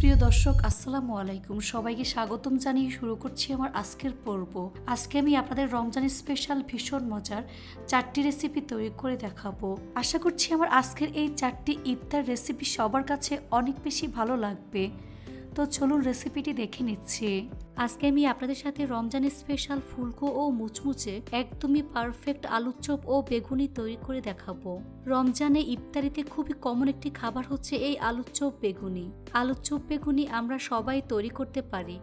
প্রিয় দর্শক, আসসালামু আলাইকুম। সবাইকে স্বাগতম জানিয়ে শুরু করছি আমার আজকের পর্ব। আজকে আমি আপনাদের রমজানের স্পেশাল ভীষণ মজার চারটি রেসিপি তৈরি করে দেখাবো। আশা করছি আমার আজকের এই চারটি ইফতার রেসিপি সবার কাছে অনেক বেশি ভালো লাগবে। তো চলুন রেসিপিটি দেখে নিচ্ছি। আজকে আমি আপনাদের সাথে রমজানের স্পেশাল ফুলকো ও মুচমুচে একদমই পারফেক্ট আলুর চপ ও বেগুনি তৈরি করে দেখাবো। রমজানে ইফতারিতে খুবই কমন একটি খাবার হচ্ছে এই আলুর চপ বেগুনি। আলুর চপ বেগুনি আমরা সবাই তৈরি করতে পারি।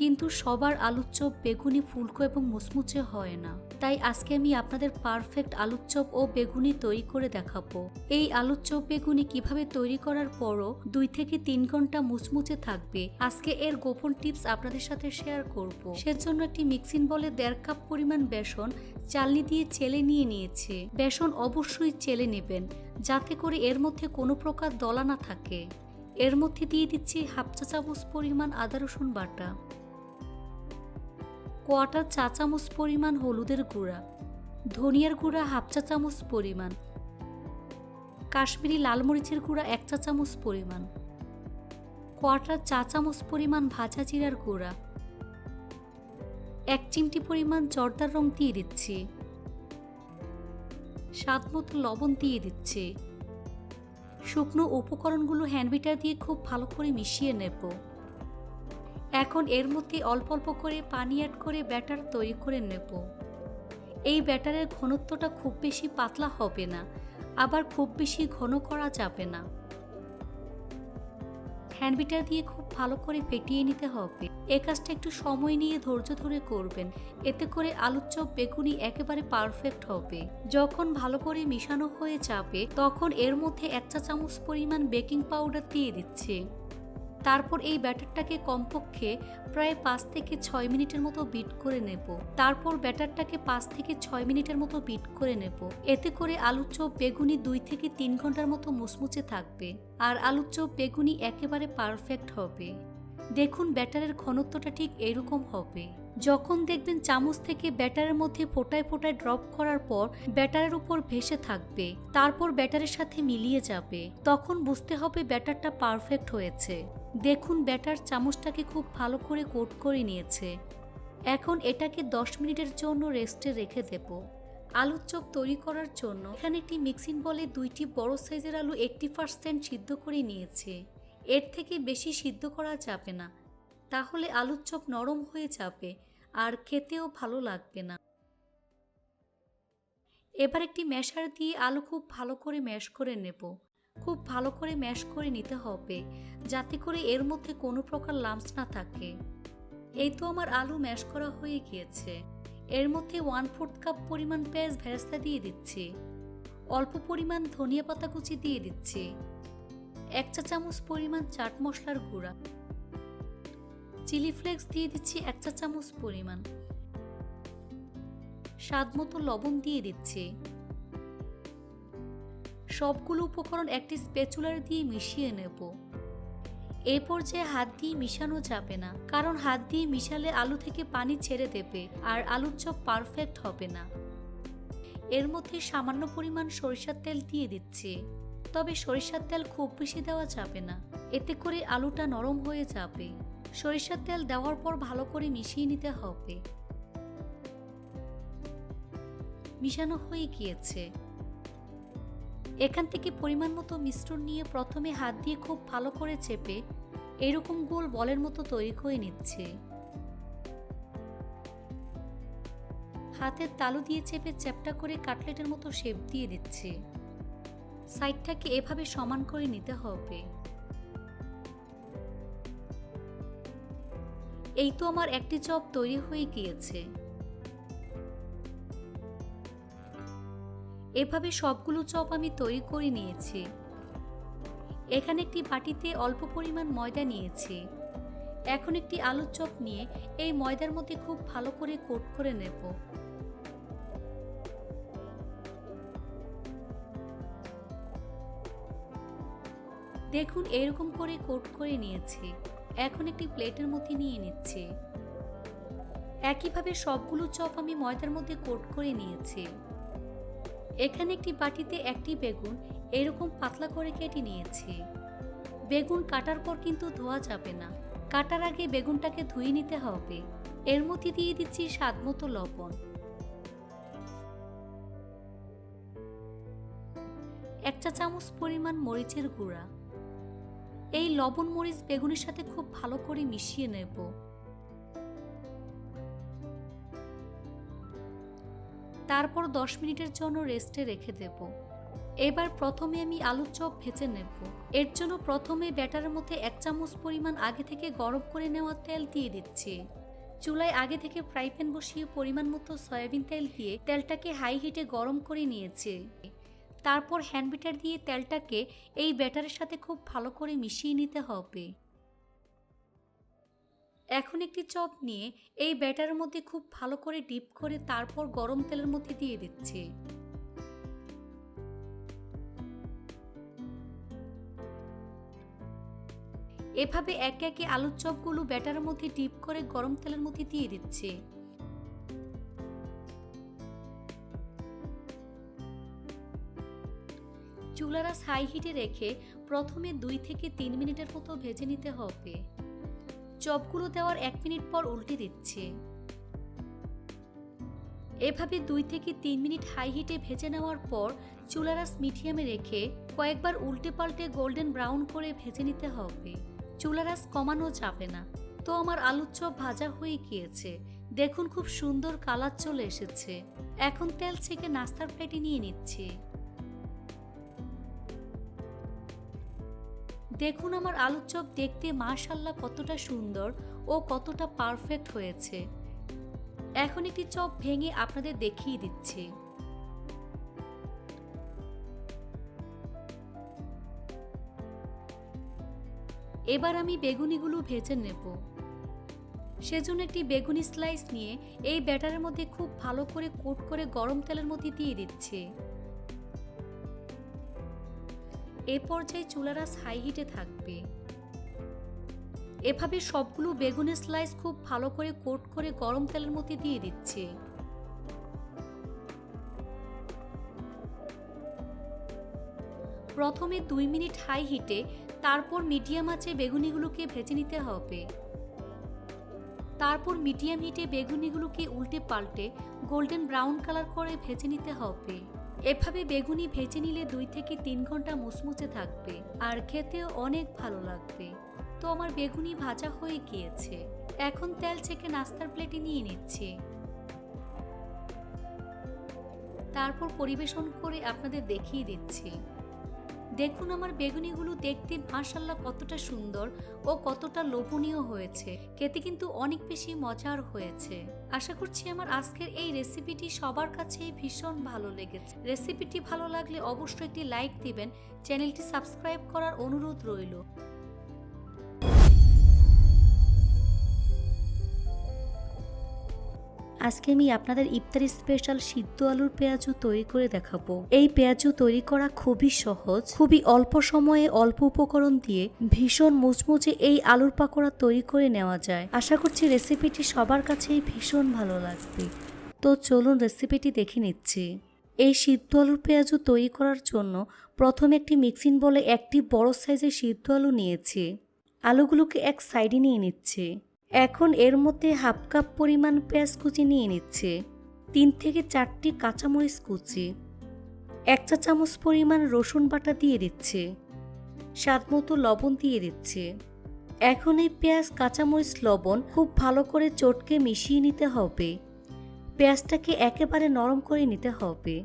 কিন্তু সবার আলুর চপ বেগুনি, ফুলকো এবং মুচমুচে হয় না। তাই আজকে আমি আপনাদের পারফেক্ট আলুর চপ ও বেগুনি তৈরি করে দেখাবো। এই আলুর চপ বেগুনি কীভাবে তৈরি করার পরও দুই থেকে তিন ঘণ্টা মুচমুচে থাকবে। আজকে এর গোপন টিপস আপনাদের সাথে শেয়ার করব। সেজন্য একটি মিক্সিং বলে দেড় কাপ পরিমাণ বেসন চালনি দিয়ে চেলে নিয়ে নিয়েছে। বেসন অবশ্যই চেলে নেবেন, যাতে করে এর মধ্যে কোনো প্রকার দলা না থাকে। এর মধ্যে দিয়ে দিচ্ছি হাফ চা চামচ পরিমাণ আদা রসুন বাটা। কোয়াটার চা চামচ পরিমাণ হলুদের গুঁড়া, ধনিয়ার গুঁড়া হাফ চা চামচ পরিমাণ, কাশ্মীরি লাল মরিচের গুঁড়া এক চা চামচ পরিমাণ, কোয়াটার চা চামচ পরিমাণ ভাজা জিরার গুঁড়া, এক চিমটি পরিমাণ জর্দার রং দিয়ে দিচ্ছি, স্বাদ মতো লবণ দিয়ে দিচ্ছি। শুকনো উপকরণগুলো হ্যান্ডবিটার দিয়ে খুব ভালো করে মিশিয়ে নেব। এখন এর মধ্যে অল্প অল্প করে পানি অ্যাড করে ব্যাটার তৈরি করে নেব। এই ব্যাটারের ঘনত্বটা খুব বেশি পাতলা হবে না, আবার খুব বেশি ঘন করা যাবে না। হ্যান্ডবিটার দিয়ে খুব ভালো করে ফেটিয়ে নিতে হবে। এ কাজটা একটু সময় নিয়ে ধৈর্য ধরে করবেন, এতে করে আলুর চপ বেগুনি একেবারে পারফেক্ট হবে। যখন ভালো করে মিশানো হয়ে যাবে, তখন এর মধ্যে এক চা চামচ পরিমাণ বেকিং পাউডার দিয়ে দিচ্ছে। তারপর এই ব্যাটারটাকে কমপক্ষে প্রায় পাঁচ থেকে ছয় মিনিটের মতো বিট করে নেব। তারপর ব্যাটারটাকে পাঁচ থেকে ছয় মিনিটের মতো বিট করে নেব। এতে করে আলুর চপ বেগুনি দুই থেকে তিন ঘণ্টার মতো মুচমুচে থাকবে আর আলুর চপ বেগুনি একেবারে পারফেক্ট হবে। দেখুন ব্যাটারের ঘনত্বটা ঠিক এরকম হবে। যখন দেখবেন চামচ থেকে ব্যাটারের মধ্যে ফোটায় ফোটায় ড্রপ করার পর ব্যাটারের উপর ভেসে থাকবে, তারপর ব্যাটারের সাথে মিলিয়ে যাবে, তখন বুঝতে হবে ব্যাটারটা পারফেক্ট হয়েছে। দেখুন, ব্যাটার চামচটাকে খুব ভালো করে কোট করে নিয়েছে। এখন এটাকে দশ মিনিটের জন্য রেস্টে রেখে দেব। আলুর চপ তৈরি করার জন্য এখানে একটি মিক্সিং বলে দুইটি বড় সাইজের আলু এইট্টি পার্সেন্ট সিদ্ধ করে নিয়েছে। এর থেকে বেশি সিদ্ধ করা যাবে না। তাহলে আলুর চপ নরম হয়ে যাবে। আর খেতেও ভালো লাগবে না। এবার একটি ম্যাশার দিয়ে আলু খুব ভালো করে ম্যাশ করে নেব। খুব ভালো করে ম্যাশ করে নিতে হবে, যাতে করে এর মধ্যে কোনো প্রকার লাম্পস না থাকে। এই তো আমার আলু ম্যাশ করা হয়ে গিয়েছে। এর মধ্যে ওয়ান ফোর্থ কাপ পরিমাণ পেঁয়াজ ভেরেস্তা দিয়ে দিচ্ছি। অল্প পরিমাণ ধনিয়া পাতা কুচি দিয়ে দিচ্ছি। এক চা চামচ পরিমাণ চাট মশলার গুঁড়া। চিলি ফ্লেক্স দিয়ে দিচ্ছি এক চা চামচ পরিমাণ। স্বাদ মতো লবণ দিয়ে দিচ্ছি। সবগুলো উপকরণ একটি স্পেচুলার দিয়ে মিশিয়ে নেব। এ পর্যায়ে হাত দিয়ে মিশানো যাবে না, কারণ হাত দিয়ে মিশালে আলু থেকে পানি ছেড়ে দেবে আর আলুর চপ পারফেক্ট হবে না। এর মধ্যে সামান্য পরিমাণ সরিষার তেল দিয়ে দিচ্ছি, তবে সরিষার তেল খুব বেশি দেওয়া যাবে না, এতে করে আলুটা নরম হয়ে যাবে। সরিষার তেল দেওয়ার পর ভালো করে মিশিয়ে নিতে হবে। মিশানো হয়ে গিয়েছে। এখান থেকে পরিমাণ মতো মিশ্রণ নিয়ে প্রথমে হাত দিয়ে খুব ভালো করে চেপে এরকম গোল বলের মতো তৈরি করে নিচ্ছে। হাতের তালু দিয়ে চেপে চ্যাপটা করে কাটলেটের মতো শেপ দিয়ে দিচ্ছে। সাইডটাকে এভাবে সমান করে নিতে হবে। এই তো আমার একটি চপ তৈরি হয়ে গিয়েছে। এভাবে সবগুলো চপ আমি তৈরি করে নিয়েছি। এখানে একটি বাটিতে অল্প পরিমাণ ময়দা নিয়েছি। এখন একটি আলুর চপ নিয়ে এই ময়দার মধ্যে খুব ভালো করে কোট করে নেব। দেখুন, এরকম করে কোট করে নিয়েছি। এখন একটি প্লেটের মধ্যে নিয়ে নিচ্ছে। একইভাবে সবগুলো চপ আমি ময়দার মধ্যে কোট করে নিয়েছি। এখানে একটি বাটিতে একটি বেগুন এরকম পাতলা করে কেটে নিয়েছি। বেগুন কাটার পর কিন্তু ধোয়া যাবে না। কাটার আগে বেগুনটাকে ধুয়ে নিতে হবে। এর মধ্যে দিয়ে দিচ্ছি স্বাদ মতো লবণ। এক চা চামচ পরিমাণ মরিচের গুঁড়া। এই লবণ মরিচ বেগুনের সাথে খুব ভালো করে মিশিয়ে নেব। তারপর দশ মিনিটের জন্য রেস্টে রেখে দেব। এবার প্রথমে আমি আলুর চপ ভেজে নেব। এর জন্য প্রথমে ব্যাটারের মধ্যে এক চামচ পরিমাণ আগে থেকে গরম করে নেওয়া তেল দিয়ে দিচ্ছি। চুলায় আগে থেকে ফ্রাই প্যান বসিয়ে পরিমাণ মতো সয়াবিন তেল দিয়ে তেলটাকে হাই হিটে গরম করে নিয়েছে। তারপর হ্যান্ড বিটার দিয়ে তেলটাকে এই ব্যাটারের সাথে খুব ভালো করে মিশিয়ে নিতে হবে। এখন একটি চপ নিয়ে এই ব্যাটারের মধ্যে খুব ভালো করে ডিপ করে তারপর গরম তেলের মধ্যে দিয়ে দিচ্ছে। এভাবে একে একে আলুর চপগুলো ব্যাটারের মধ্যে ডিপ করে গরম তেলের মধ্যে দিয়ে দিচ্ছে। চুলারা হাই হিটে রেখে প্রথমে দুই থেকে তিন মিনিটের মতো ভেজে নিতে হবে। চপগুলো দেওয়ার এক মিনিট পর উল্টে দিচ্ছে। এভাবে দুই থেকে তিন মিনিট হাই হিটে ভেজে নেওয়ার পর চুলারাস মিডিয়ামে রেখে কয়েকবার উল্টে পাল্টে গোল্ডেন ব্রাউন করে ভেজে নিতে হবে। চুলারাস কমানো যাবে না। তো আমার আলুর চপ ভাজা হয়ে গিয়েছে। দেখুন খুব সুন্দর কালার চলে এসেছে। এখন তেল ছেঁকে নাস্তার প্লেটে নিয়ে নিচ্ছি। দেখুন আমার আলুর চপ দেখতে মাশাল্লাহ কতটা সুন্দর ও কতটা পারফেক্ট হয়েছে। এখন একটি চপ ভেঙে আপনাদের দেখিয়ে দিচ্ছি। এবার আমি বেগুনিগুলো ভেজে নেব। সেজন্য একটি বেগুনি স্লাইস নিয়ে এই ব্যাটারের মধ্যে খুব ভালো করে কোট করে গরম তেলের মধ্যে দিয়ে দিচ্ছি। এ পর্যায়ে চুলারাস হাই হিটে থাকবে। এভাবে সবগুলো বেগুনের স্লাইস খুব ভালো করে কোট করে গরম তেলের মধ্যে দিয়ে দিচ্ছে। প্রথমে দুই মিনিট হাই হিটে তারপর মিডিয়াম আঁচে বেগুনিগুলোকে ভেজে নিতে হবে। তারপর মিডিয়াম হিটে বেগুনিগুলোকে উল্টে পাল্টে গোল্ডেন ব্রাউন কালার করে ভেজে নিতে হবে। এভাবে বেগুনি ভেজে নিলে দুই থেকে তিন ঘণ্টা মুচমুচে থাকবে, আর খেতেও অনেক ভালো লাগবে। তো আমার বেগুনি ভাজা হয়ে গিয়েছে। এখন তেল ছেঁকে নাস্তার প্লেটে নিয়ে নিচ্ছি। তারপর পরিবেশন করে আপনাদের দেখিয়ে দিচ্ছি। দেখুন আমার বেগুনিগুলো দেখতে মাশাল্লাহ কতটা সুন্দর ও কতটা লোভনীয় হয়েছে। খেতে কিন্তু অনেক বেশি মজার হয়েছে। আশা করছি আমার আজকের এই রেসিপিটি সবার কাছে ভীষণ ভালো লেগেছে। রেসিপিটি ভালো লাগলে অবশ্যই একটি লাইক দিবেন, চ্যানেলটি সাবস্ক্রাইব করার অনুরোধ রইল। আজকে আমি আপনাদের ইফতারি স্পেশাল সিদ্ধ আলুর পেঁয়াজু তৈরি করে দেখাবো। এই পেঁয়াজু তৈরি করা খুবই সহজ, খুবই অল্প সময়ে অল্প উপকরণ দিয়ে ভীষণ মুচমুচে এই আলুর পাকোড়া তৈরি করে নেওয়া যায়। আশা করছি রেসিপিটি সবার কাছেই ভীষণ ভালো লাগবে। তো চলুন রেসিপিটি দেখে নিচ্ছি। এই সিদ্ধ আলুর পেঁয়াজু তৈরি করার জন্য প্রথমে একটি মিক্সিং বলে একটি বড় সাইজের সিদ্ধ আলু নিয়েছি। আলুগুলোকে এক সাইডে নিয়ে নিচ্ছে। এখন এর মধ্যে হাফ কাপ পরিমাণ পেঁয়াজ কুচি নিয়ে নিচ্ছে, তিন থেকে চারটি কাঁচামরিচ কুচি, এক চা চামচ পরিমাণ রসুন বাটা দিয়ে দিচ্ছে, স্বাদ মতো লবণ দিয়ে দিচ্ছে। এখন এই পেঁয়াজ, কাঁচামরিচ, লবণ খুব ভালো করে চটকে মিশিয়ে নিতে হবে। পেঁয়াজটাকে একেবারে নরম করে নিতে হবে।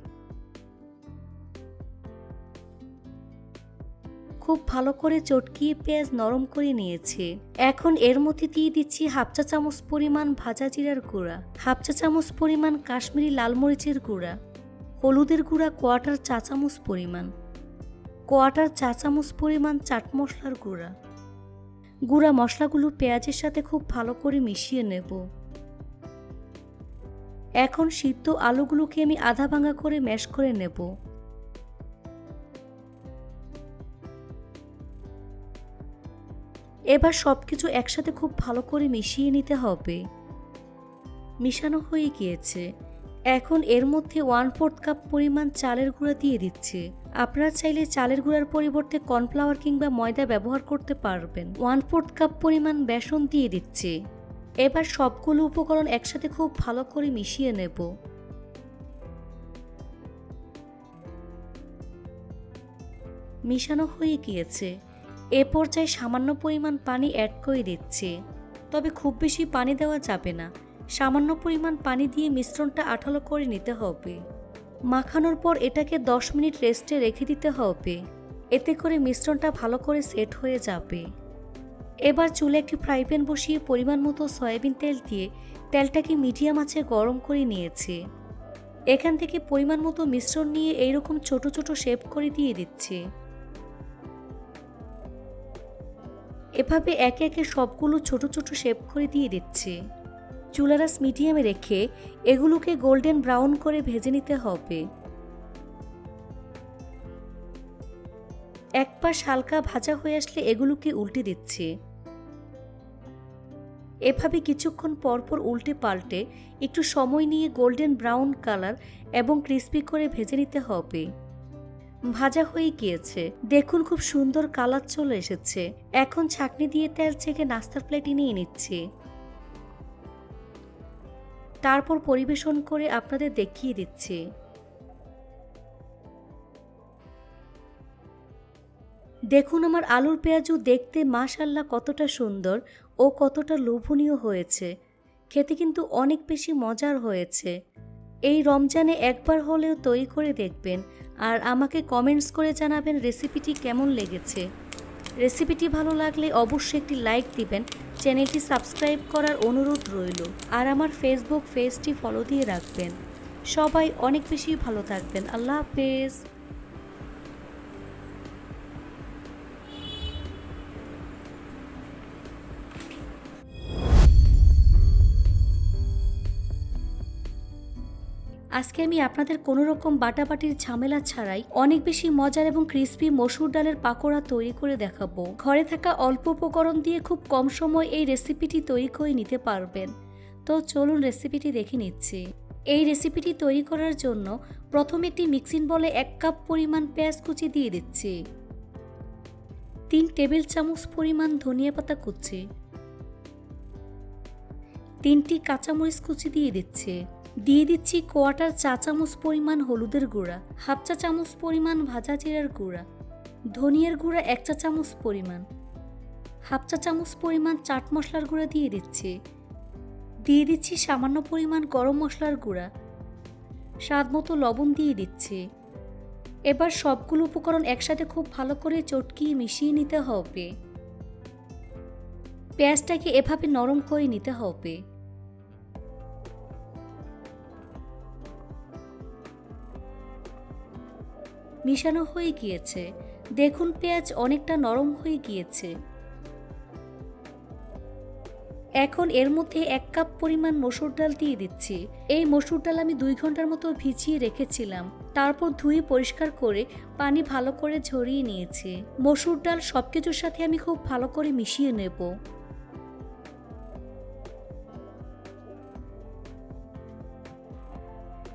খুব ভালো করে চটকিয়ে পেঁয়াজ নরম করে নিয়েছে। এখন এর মধ্যে দিয়ে দিচ্ছি হাফ চা চামচ পরিমাণ ভাজা জিরার গুঁড়া, হাফ চা চামচ পরিমাণ কাশ্মীরি লাল মরিচের গুঁড়া, হলুদের গুঁড়া কোয়াটার চা চামচ পরিমাণ, কোয়াটার চা চামচ পরিমাণ চাট মশলার গুঁড়া। গুঁড়া মশলাগুলো পেঁয়াজের সাথে খুব ভালো করে মিশিয়ে নেব। এখন সিদ্ধ আলুগুলোকে আমি আধা ভাঙা করে ম্যাশ করে নেব। এবার সব কিছু একসাথে খুব ভালো করে মিশিয়ে নিতে হবে। মিশানো হয়ে গিয়েছে। এখন এর মধ্যে ওয়ান ফোর্থ কাপ পরিমাণ চালের গুঁড়া দিয়ে দিচ্ছে। আপনারা চাইলে চালের গুঁড়ার পরিবর্তে কর্নফ্লাওয়ার কিংবা ময়দা ব্যবহার করতে পারবেন। ওয়ান ফোর্থ কাপ পরিমাণ বেসন দিয়ে দিচ্ছে। এবার সবগুলো উপকরণ একসাথে খুব ভালো করে মিশিয়ে নেব। মিশানো হয়ে গিয়েছে। এ পর্যায়ে সামান্য পরিমাণ পানি অ্যাড করে দিচ্ছে। তবে খুব বেশি পানি দেওয়া যাবে না। সামান্য পরিমাণ পানি দিয়ে মিশ্রণটা আঠালো করে নিতে হবে। মাখানোর পর এটাকে 10 মিনিট রেস্টে রেখে দিতে হবে। এতে করে মিশ্রণটা ভালো করে সেট হয়ে যাবে। এবার চুলে একটি ফ্রাই প্যান বসিয়ে পরিমাণ মতো সয়াবিন তেল দিয়ে তেলটাকে মিডিয়াম আঁচে গরম করে নিয়েছে। এখান থেকে পরিমাণ মতো মিশ্রণ নিয়ে এইরকম ছোট ছোট শেপ করে দিয়ে দিচ্ছে। এভাবে একে একে সবগুলো ছোট ছোট শেপ করে দিয়ে দিচ্ছে। চুলারাস মিডিয়ামে রেখে এগুলোকে গোল্ডেন ব্রাউন করে ভেজে নিতে হবে। এক পাশ হালকা ভাজা হয়ে আসলে এগুলোকে উল্টে দিচ্ছে। এভাবে কিছুক্ষণ পরপর উল্টে পাল্টে একটু সময় নিয়ে গোল্ডেন ব্রাউন কালার এবং ক্রিস্পি করে ভেজে নিতে হবে। ভাজা হয়ে গিয়েছে। দেখুন খুব সুন্দর কালার চলে এসেছে। এখন ছাকনি দিয়ে তেল ছেঁকে নাস্তার প্লেটে নিয়ে নিচ্ছি। তারপর পরিবেশন করে আপনাদের দেখিয়ে দিচ্ছি। দেখুন আমার আলুর পেঁয়াজু দেখতে মাশাল্লাহ কতটা সুন্দর ও কতটা লোভনীয় হয়েছে। খেতে কিন্তু অনেক বেশি মজার হয়েছে। এই রমজানে একবার হলেও তৈরি করে দেখবেন আর আমাকে কমেন্টস করে জানাবেন রেসিপিটি কেমন লেগেছে। রেসিপিটি ভালো লাগলে অবশ্যই একটি লাইক দিবেন, চ্যানেলটি সাবস্ক্রাইব করার অনুরোধ রইল, আর আমার ফেসবুক পেজটি ফলো দিয়ে রাখবেন। সবাই অনেক বেশি ভালো থাকবেন, আল্লাহ হাফেজ। আজকে আমি আপনাদের কোনো রকম বাটাবাটির ঝামেলা ছাড়াই অনেক বেশি মজার এবং ক্রিস্পি মসুর ডালের পাকোড়া তৈরি করে দেখাবো। ঘরে থাকা অল্প উপকরণ দিয়ে খুব কম সময় এই রেসিপিটি তৈরি করে নিতে পারবেন। তো চলুন রেসিপিটি দেখে নিচ্ছি। এই রেসিপিটি তৈরি করার জন্য প্রথমে একটি মিক্সিং বলে এক কাপ পরিমাণ পেঁয়াজ কুচি দিয়ে দিচ্ছি। তিন টেবিল চামচ পরিমাণ ধনিয়া পাতা কুচি। তিনটি কাঁচামরিচ কুচি দিয়ে দিচ্ছে। দিয়ে দিচ্ছি কোয়াটার চা চামচ পরিমাণ হলুদের গুঁড়া, হাফ চা চামচ পরিমাণ ভাজা জিরার গুঁড়া, ধনিয়ার গুঁড়া এক চা চামচ পরিমাণ, হাফ চা চামচ পরিমাণ চাট মশলার গুঁড়া দিয়ে দিচ্ছি। দিয়ে দিচ্ছি সামান্য পরিমাণ গরম মশলার গুঁড়া, স্বাদ মতো লবণ দিয়ে দিচ্ছি। এবার সবগুলো উপকরণ একসাথে খুব ভালো করে চটকিয়ে মিশিয়ে নিতে হবে। পেঁয়াজটাকে এভাবে নরম করে নিতে হবে। মিশানো হয়ে গিয়েছে। দেখুন পেঁয়াজ অনেকটা নরম হয়ে গিয়েছে। এখন এর মধ্যে এক কাপ পরিমাণ মসুর ডাল দিয়ে দিচ্ছি। এই মসুর ডাল আমি দুই ঘণ্টার মতো ভিজিয়ে রেখেছিলাম। তারপর ধুয়ে পরিষ্কার করে পানি ভালো করে ঝরিয়ে নিয়েছি। মসুর ডাল সব কিছুর সাথে আমি খুব ভালো করে মিশিয়ে নেব।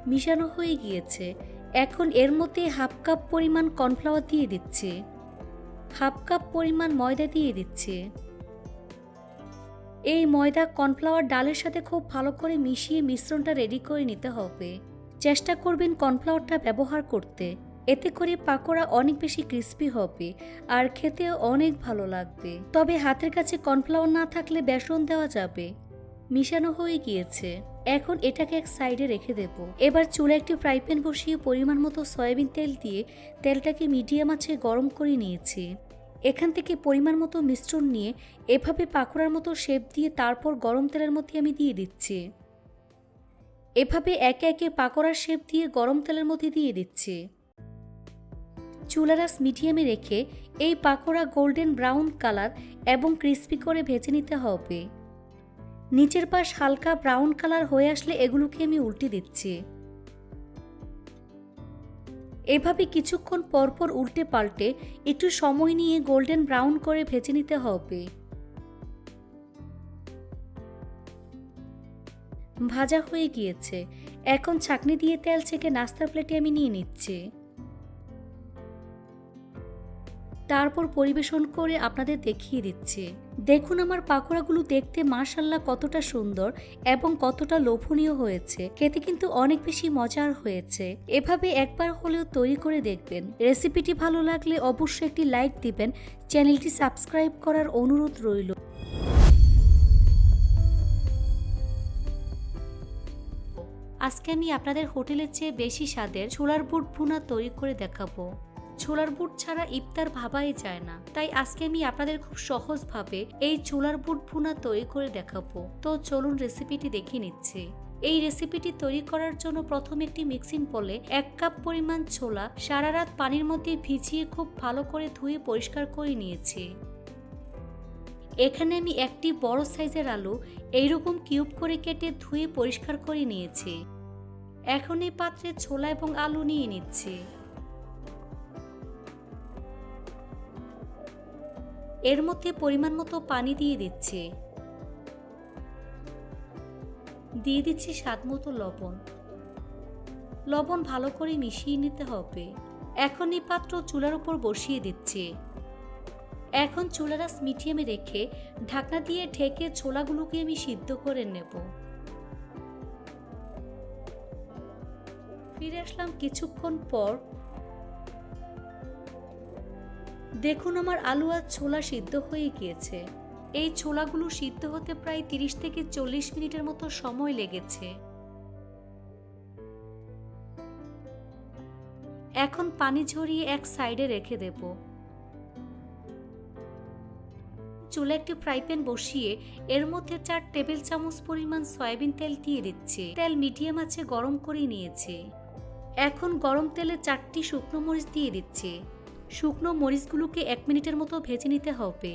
মিশানো হয়ে গিয়েছে। এখন এর মধ্যে হাফ কাপ পরিমাণ কর্নফ্লাওয়ার দিয়ে দিচ্ছে। হাফ কাপ পরিমাণ ময়দা দিয়ে দিচ্ছে। এই ময়দা কর্নফ্লাওয়ার ডালের সাথে খুব ভালো করে মিশিয়ে মিশ্রণটা রেডি করে নিতে হবে। চেষ্টা করবেন কর্নফ্লাওয়ারটা ব্যবহার করতে। এতে করে পাকোড়া অনেক বেশি ক্রিস্পি হবে আর খেতেও অনেক ভালো লাগবে। তবে হাতের কাছে কর্নফ্লাওয়ার না থাকলে বেসন দেওয়া যাবে। মিশানো হয়ে গিয়েছে। এখন এটাকে এক সাইডে রেখে দেব। এবার চুলে একটি ফ্রাই প্যান বসিয়ে পরিমাণ মতো সয়াবিন তেল দিয়ে তেলটাকে মিডিয়াম আছে গরম করে নিয়েছি। এখান থেকে পরিমাণ মতো মিশ্রণ নিয়ে এভাবে পাকোড়ার মতো শেপ দিয়ে তারপর গরম তেলের মধ্যে আমি দিয়ে দিচ্ছি। এভাবে একে একে পাকোড়ার শেপ দিয়ে গরম তেলের মধ্যে দিয়ে দিচ্ছি। চুলারাস মিডিয়ামে রেখে এই পাকোড়া গোল্ডেন ব্রাউন কালার এবং ক্রিস্পি করে ভেজে নিতে হবে। নিচের পাশ হালকা ব্রাউন কালার হয়ে আসলে এগুলোকে আমি উল্টে দিচ্ছি। এভাবে কিছুক্ষণ পরপর উল্টে পাল্টে একটু সময় নিয়ে গোল্ডেন ব্রাউন করে ভেজে নিতে হবে। ভাজা হয়ে গিয়েছে। এখন ছাকনি দিয়ে তেল ছেঁকে নাস্তার প্লেটে আমি নিয়ে নিচ্ছি। তারপর পরিবেশন করে আপনাদের দেখিয়ে দিচ্ছি। দেখুন আমার পাকোড়াগুলো দেখতে মাশাল্লাহ কতটা সুন্দর এবং কতটা লোভনীয় হয়েছে। খেতে কিন্তু অনেক বেশি মজার হয়েছে। এভাবে একবার হলেও তৈরি করে দেখবেন। রেসিপিটি ভালো লাগলে অবশ্যই একটি লাইক দিবেন। চ্যানেলটি সাবস্ক্রাইব করার অনুরোধ রইল। আজকে আমি আপনাদের হোটেলের চেয়ে বেশি স্বাদের ছোলার বুট ভুনা তৈরি করে দেখাবো। ছোলার বুট ছাড়া ইফতার ভাবাই যায় না। তাই আজকে আমি আপনাদের খুব সহজভাবে এই ছোলার বুট ভুনা তৈরি করে দেখাবো। তো চলুন রেসিপিটি দেখে নিচ্ছি। এই রেসিপিটি তৈরি করার জন্য প্রথম একটি মিক্সিং বলে এক কাপ পরিমাণ ছোলা সারা রাত পানির মধ্যে ভিজিয়ে খুব ভালো করে ধুয়ে পরিষ্কার করে নিয়েছি। এখানে আমি একটি বড় সাইজের আলু এইরকম কিউব করে কেটে ধুয়ে পরিষ্কার করে নিয়েছি। এখন এই পাত্রে ছোলা এবং আলু নিয়ে নিচ্ছি। এর মধ্যে পরিমাণ মতো পানি দিয়ে দিচ্ছে। দিয়ে দিচ্ছি স্বাদ মতো লবণ। লবণ ভালো করে মিশিয়ে নিতে হবে। এখন এই পাত্র চুলার উপর বসিয়ে দিচ্ছে। এখন চুলারাস মিডিয়ামে রেখে ঢাকনা দিয়ে ঢেকে ছোলাগুলোকে আমি সিদ্ধ করে নেব। ফিরে আসলাম কিছুক্ষণ পর দেখুন আমার আলু আর ছোলা সিদ্ধ হয়ে গিয়েছে। এই ছোলাগুলো সিদ্ধ হতে প্রায় তিরিশ থেকে চল্লিশ মিনিটের মতো সময় লেগেছে। এখন পানি ঝরিয়ে এক সাইডে রেখে দেব। চুলে একটি ফ্রাই প্যান বসিয়ে এর মধ্যে চার টেবিল চামচ পরিমাণ সয়াবিন তেল দিয়ে দিচ্ছি। তেল মিডিয়াম আছে গরম করে নিয়েছে। এখন গরম তেলে চারটি শুকনো মরিচ দিয়ে দিচ্ছি। শুকনো মরিচগুলোকে এক মিনিটের মতো ভেজে নিতে হবে।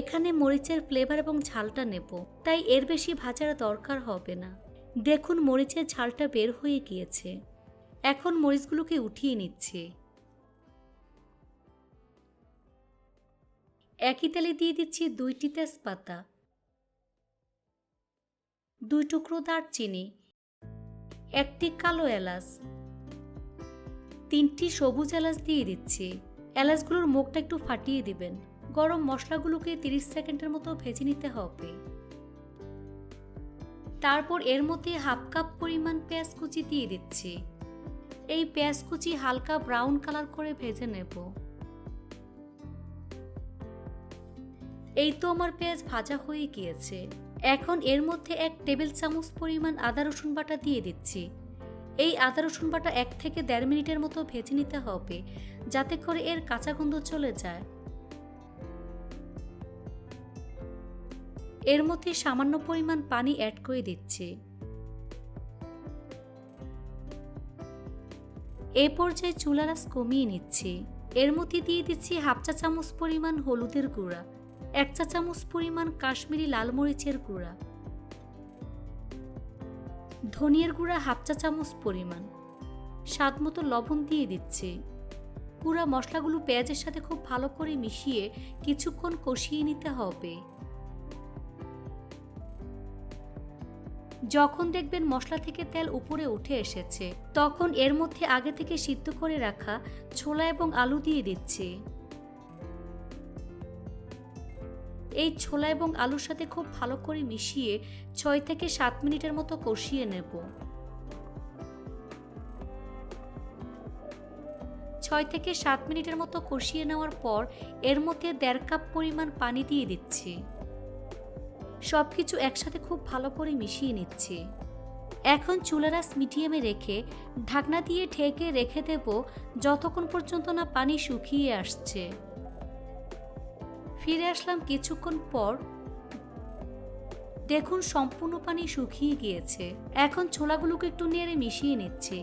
এখানে মরিচের ফ্লেভার এবং ঝালটা নেব, তাই এর বেশি ভাজার দরকার হবে না। দেখুন মরিচের ঝালটা বের হয়ে গিয়েছে। এখন মরিচগুলোকে উঠিয়ে নিচ্ছে। একই তেলে দিয়ে দিচ্ছি দুইটি তেজপাতা, দুই টুকরো দারচিনি একটি কালো এলাচ তিনটি সবুজ এলাচ দিয়ে দিচ্ছি। এলাচগুলোর মুখটা একটু ফাটিয়ে দিবেন। গরম মশলাগুলোকে 30 সেকেন্ডের মতো ভেজে নিতে হবে। তারপর এর মধ্যে হাফ কাপ পরিমাণ পেঁয়াজ কুচি দিয়ে দিচ্ছি। এই পেঁয়াজ কুচি হালকা ব্রাউন কালার করে ভেজে নেব। এই তো আমার পেঁয়াজ ভাজা হয়ে গিয়েছে। এখন এর মধ্যে এক টেবিল চামচ পরিমাণ আদা রসুন বাটা দিয়ে দিচ্ছি। এই আদা রসুন বাটা এক থেকে দেড় মিনিটের মতো ভেজে নিতে হবে, যাতে করে এর কাঁচা গন্ধ চলে যায়। এর মধ্যে সামান্য পরিমাণ পানি অ্যাড করে দিচ্ছি। এ পর্যায়ে চুলারাস কমিয়ে নিচ্ছি। এর মধ্যে দিয়ে দিচ্ছি হাফ চা চামচ পরিমাণ হলুদের গুঁড়া, এক চা চামচ পরিমাণ কাশ্মীরি লাল মরিচের গুঁড়া ধনিয়ার গুঁড়া হাফ চা চামচ পরিমাণ। স্বাদ মতো লবণ দিয়ে দিচ্ছি। পুরা মশলাগুলো পেঁয়াজের সাথে খুব ভালো করে মিশিয়ে কিছুক্ষণ কষিয়ে নিতে হবে। যখন দেখবেন মশলা থেকে তেল উপরে উঠে এসেছে, তখন এর মধ্যে আগে থেকে সিদ্ধ করে রাখা ছোলা এবং আলু দিয়ে দিচ্ছি। এই ছোলা এবং আলুর সাথে খুব ভালো করে মিশিয়ে ছয় থেকে সাত মিনিটের মতো কষিয়ে নেব। ছয় থেকে সাত মিনিটের মতো কষিয়ে নেওয়ার পর এর মধ্যে দেড় কাপ পরিমাণ পানি দিয়ে দিচ্ছি। সব কিছু একসাথে খুব ভালো করে মিশিয়ে নিচ্ছি। এখন চুলারাস মিডিয়ামে রেখে ঢাকনা দিয়ে ঢেকে রেখে দেব যতক্ষণ পর্যন্ত না পানি শুকিয়ে আসছে। ফিরে আসলাম কিছুক্ষণ পর। দেখুন সম্পূর্ণ পানি শুকিয়ে গিয়েছে। এখন ছোলাগুলোকে একটু নেড়ে মিশিয়ে নিচ্ছি।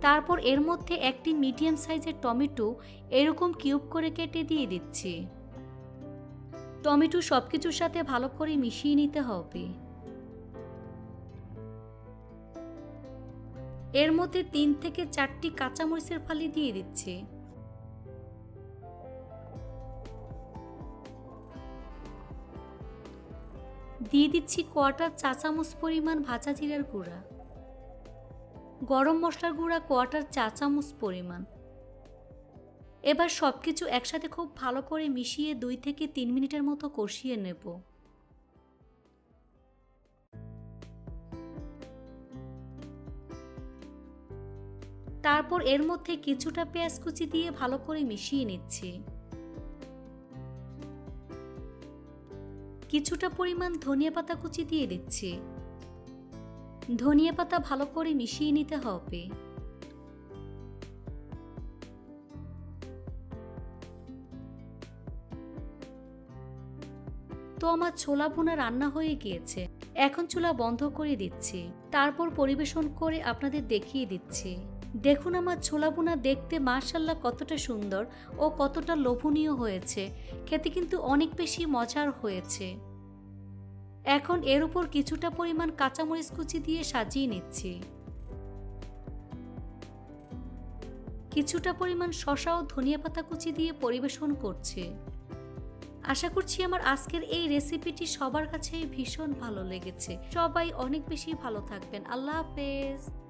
তারপর এর মধ্যে একটি মিডিয়াম সাইজের টমেটো এরকম কিউব করে কেটে দিয়ে দিচ্ছি। টমেটো সব কিছুর সাথে ভালো করে মিশিয়ে নিতে হবে। এর মধ্যে তিন থেকে চারটি কাঁচামরিচের ফালি দিয়ে দিচ্ছি। দিয়ে দিচ্ছি কোয়াটার চা চামচ পরিমাণ ভাজা জিরার গুঁড়া। গরম মশলার গুঁড়া, কোয়াটার চা চামচ পরিমাণ। এবার সব কিছু একসাথে খুব ভালো করে মিশিয়ে দুই থেকে তিন মিনিটের মতো কষিয়ে নেব। তারপর এর মধ্যে কিছুটা পেঁয়াজ কুচি দিয়ে ভালো করে মিশিয়ে নিচ্ছি। কিছুটা পরিমাণ ধনিয়া পাতা কুচি দিয়ে দিচ্ছি। ধনিয়া পাতা ভালো করে মিশিয়ে নিতে হবে। তো আমার ছোলা ভুনা রান্না হয়ে গিয়েছে। এখন চুলা বন্ধ করে দিচ্ছি। তারপর পরিবেশন করে আপনাদের দেখিয়ে দিচ্ছি। দেখুন আমার ছোলা ভুনা দেখতে মার্শাল্লাহ কতটা সুন্দর ও কতটা লোভনীয় হয়েছে। খেতে কিন্তু অনেক বেশি মজার হয়েছে। এখন এর উপর কিছুটা পরিমাণ কাঁচামরিচ কুচি দিয়ে সাজিয়ে নিচ্ছি। কিছুটা পরিমাণ শশা ও ধনিয়া পাতা কুচি দিয়ে পরিবেশন করছে। আশা করছি আমার আজকের এই রেসিপিটি সবার কাছেই ভীষণ ভালো লেগেছে। সবাই অনেক বেশি ভালো থাকবেন। আল্লাহ হাফেজ।